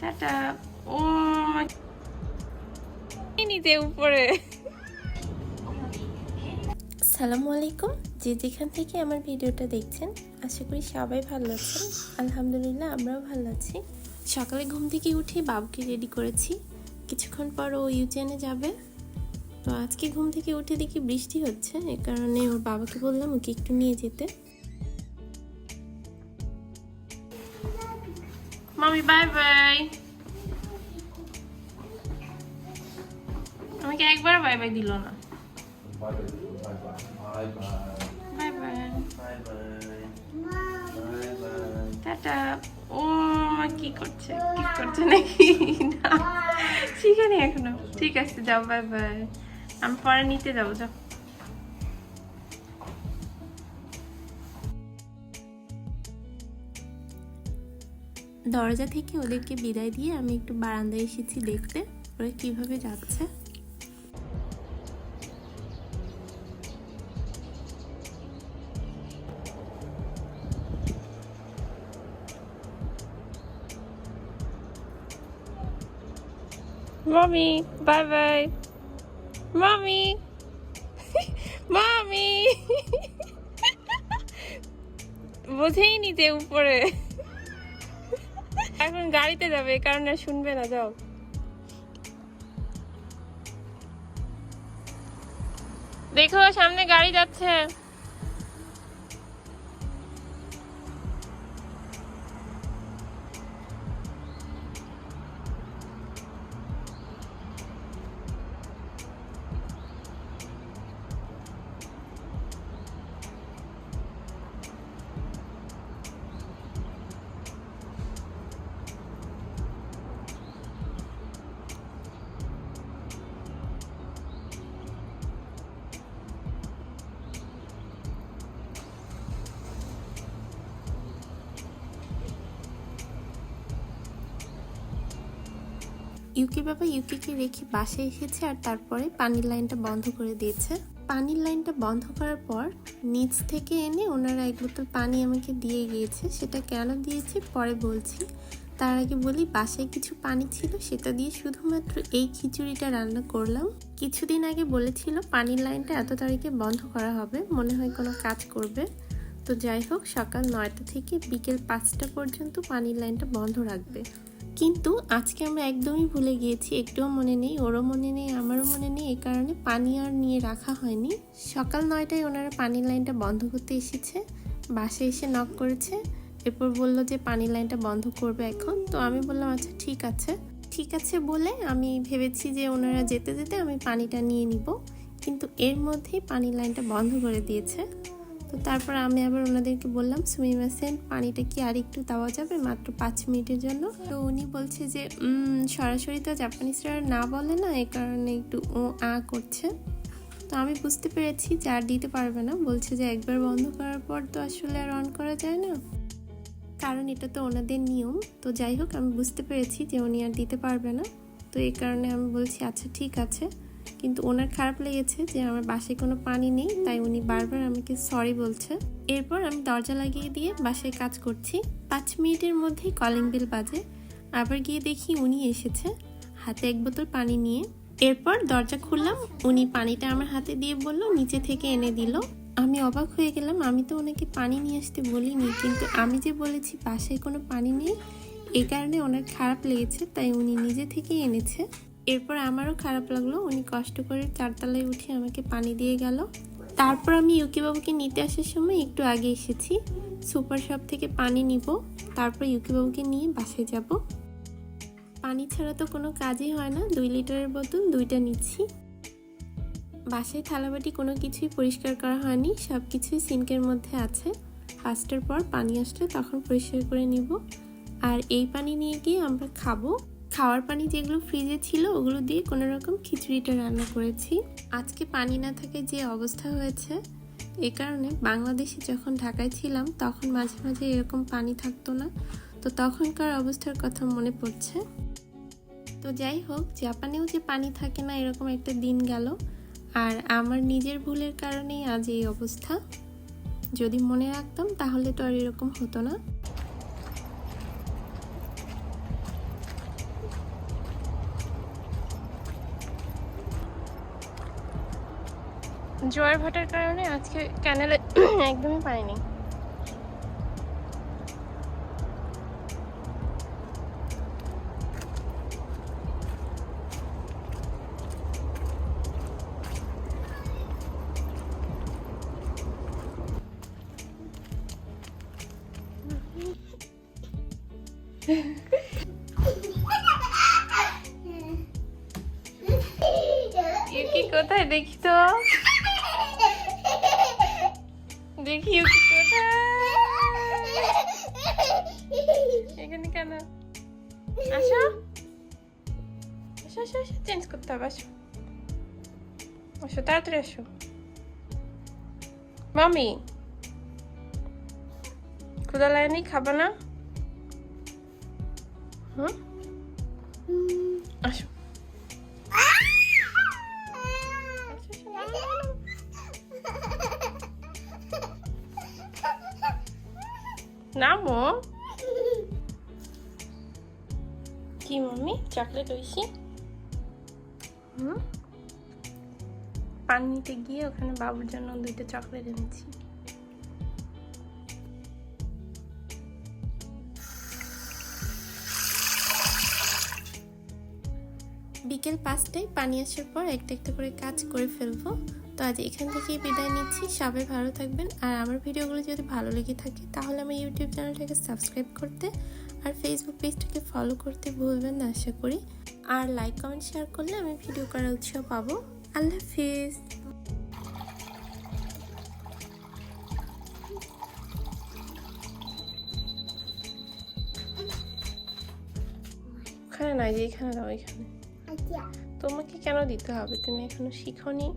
Tata ও নিতে উপরে। সালামু আলাইকুম। যে যেখান থেকে আমার ভিডিওটা দেখছেন আশা করি সবাই ভালো আছেন। আলহামদুলিল্লাহ আমরাও ভালো আছি। সকালে ঘুম থেকে উঠে বাবুকে রেডি করেছি। কিছুক্ষণ পর ও ইউজেনে যাবে। তো আজকে ঘুম থেকে উঠে দেখি বৃষ্টি হচ্ছে। এ কারণে ওর বাবাকে বললাম ওকে একটু নিয়ে যেতে। মামি বাই বাই আমাকে একবার বাই বাই দিল না. টাটা। ও মা কি করছে? কি করছে নাকি? না শিখেনি এখনও। ঠিক আছে, যাও বাই বাই আমি পরে নিতে যাব, যাও। দরজা থেকে ওদেরকে বিদায় দিয়ে আমি একটু বারান্দায় এসেছি দেখতে। ওরা কীভাবে যাচ্ছে? মামি, বাই বাই। মামি মামি। বোঝেই নিতে উপরে। এখন গাড়িতে যাবে এই কারণে শুনবে না যাও। দেখো সামনে গাড়ি যাচ্ছে। ইউকে বাবা ইউকেকে রেখে বাসায় এসেছে আর তারপরে পানির লাইনটা বন্ধ করে দিয়েছে। পানির লাইনটা বন্ধ করার পর নিচ থেকে এনে ওনারা এক বোতল পানি আমাকে দিয়ে গিয়েছে, সেটা কেন দিয়েছে পরে বলছি। তার আগে বলি, বাসায় কিছু পানি ছিল, সেটা দিয়ে শুধুমাত্র এই খিচুড়িটা রান্না করলাম। কিছুদিন আগে বলেছিল, পানির লাইনটা এত তারিখে বন্ধ করা হবে, মনে হয় কোনো কাজ করবে। তো যাই হোক, সকাল নয়টা থেকে বিকেল পাঁচটা পর্যন্ত পানির লাইনটা বন্ধ রাখবে। কিন্তু আজকে আমরা একদমই ভুলে গিয়েছি, একটুও মনে নেই, ওরও মনে নেই, আমারও মনে নেই এই কারণে পানি আর নিয়ে রাখা হয়নি। সকাল নয়টায় ওনারা পানির লাইনটা বন্ধ করতে এসেছে বাসে এসে নক করেছে, এরপর বলল যে পানির লাইনটা বন্ধ করবে এখন। তো আমি বললাম আচ্ছা ঠিক আছে। ঠিক আছে বলে আমি ভেবেছি যে ওনারা যেতে যেতে আমি পানিটা নিয়ে নিব, কিন্তু এর মধ্যেই পানির লাইনটা বন্ধ করে দিয়েছে। তো তারপর আমি আবার ওনাদেরকে বললাম, সুমিমা সেন, পানিটা কি আর একটু দেওয়া যাবে? মাত্র পাঁচ মিনিটের জন্য? তো উনি বলছে যে সরাসরি তো জাপানিজরা না বলে না, এ কারণে একটু ও আ করছে। তো আমি বুঝতে পেরেছি যে আর দিতে পারবে না। বলছে যে একবার বন্ধ করার পর তো আসলে আর অন করা যায় না। কারণ এটা তো ওনাদের নিয়ম। তো যাই হোক, আমি বুঝতে পেরেছি যে উনি আর দিতে পারবে না। তো এই কারণে আমি বলছি আচ্ছা ঠিক আছে। কিন্তু ওনার খারাপ লেগেছে যে আমার বাসায় কোনো পানি নেই, তাই উনি বারবার আমাকে সরি বলছে। এরপর আমি দরজা লাগিয়ে দিয়ে বাসায় কাজ করছি। পাঁচ মিনিটের মধ্যেই কলিং বেল বাজে। আবার গিয়ে দেখি উনি এসেছে হাতে এক বোতল পানি নিয়ে। এরপর দরজা খুললাম, উনি পানিটা আমার হাতে দিয়ে বলল, নিচে থেকে এনে দিল। আমি অবাক হয়ে গেলাম, আমি তো ওনাকে পানি নিয়ে আসতে বলিনি, কিন্তু আমি যে বলেছি বাসায় কোনো পানি নেই এই কারণে ওনার খারাপ লেগেছে, তাই উনি নিজে থেকে এনেছে। এরপর আমারও খারাপ লাগল। উনি কষ্ট করে চারতলায় উঠে আমাকে পানি দিয়ে গেল। তারপর আমি ইউকি বাবুকে নিতে আসার সময় একটু আগে এসেছি। সুপার শপ থেকে পানি নিব। তারপর ইউকি বাবুকে নিয়ে বাসায় যাব। পানি ছাড়া তো কোনো কাজই হয় না। দুই লিটারের বোতল, দুইটা নিচ্ছি। বাসায় থালাবাটি কোনো কিছুই পরিষ্কার করা হয়নি। সব কিছুই সিঙ্কের মধ্যে আছে। পাঁচটার পর পানি আসলে তখন পরিষ্কার করে নিব। আর এই পানি নিয়ে গিয়ে আমরা খাব। খাওয়ার পানি যেগুলো ফ্রিজে ছিল, ওগুলো দিয়ে কোনো রকম খিচুড়িটা রান্না করেছি। আজকে পানি না থাকে যে অবস্থা হয়েছে, এ কারণে বাংলাদেশে যখন ঢাকায় ছিলাম, তখন মাঝে মাঝে এরকম পানি থাকতো না। তো তখনকার অবস্থার কথা মনে পড়ছে। তো যাই হোক, জাপানেও যে পানি থাকে না, এরকম একটা দিন গেল। আর আমার নিজের ভুলের কারণেই আজ এই অবস্থা। যদি মনে রাখতাম, তাহলে তো আর এরকম হতো না। জোয়ার ভাটার কারণে আজকে ক্যানেলে একদমই পাইনি। ইউকি কোথায় দেখি তো? দেখি এখানে কেন? আসো। আসো আসো আসো চেঞ্জ করতে হবে, আসো। আসো, তাড়াতাড়ি আসো। মামি ক্ষুদা লাইনি খাবা না? হুম? নামো। নামো কি মাম্মি? চকলেট ঐশী হুম? পানি গিয়ে ওখানে বাবুর জন্য দুইটা চকলেট এনেছি। বিকেল পাঁচটায় পানি আসার পর একটা একটা করে কাজ করে ফেলব। তো আজ এখান থেকেই বিদায় নিচ্ছি। সবাই ভালো থাকবেন। আর আমার ভিডিওগুলো যদি ভালো লেগে থাকে, তাহলে আমার ইউটিউব চ্যানেলটাকে সাবস্ক্রাইব করতে আর ফেসবুক পেজটাকে ফলো করতে ভুলবেন না, আশা করি। আর লাইক কমেন্ট শেয়ার করলে আমি ভিডিও করার উৎসাহ পাবো। আল্লাহ হাফিজ। ওখানে নয় যে এখানে দাও, এখানে। তোমাকে কেন দিতে হবে? তুমি এখনও শিখোনি।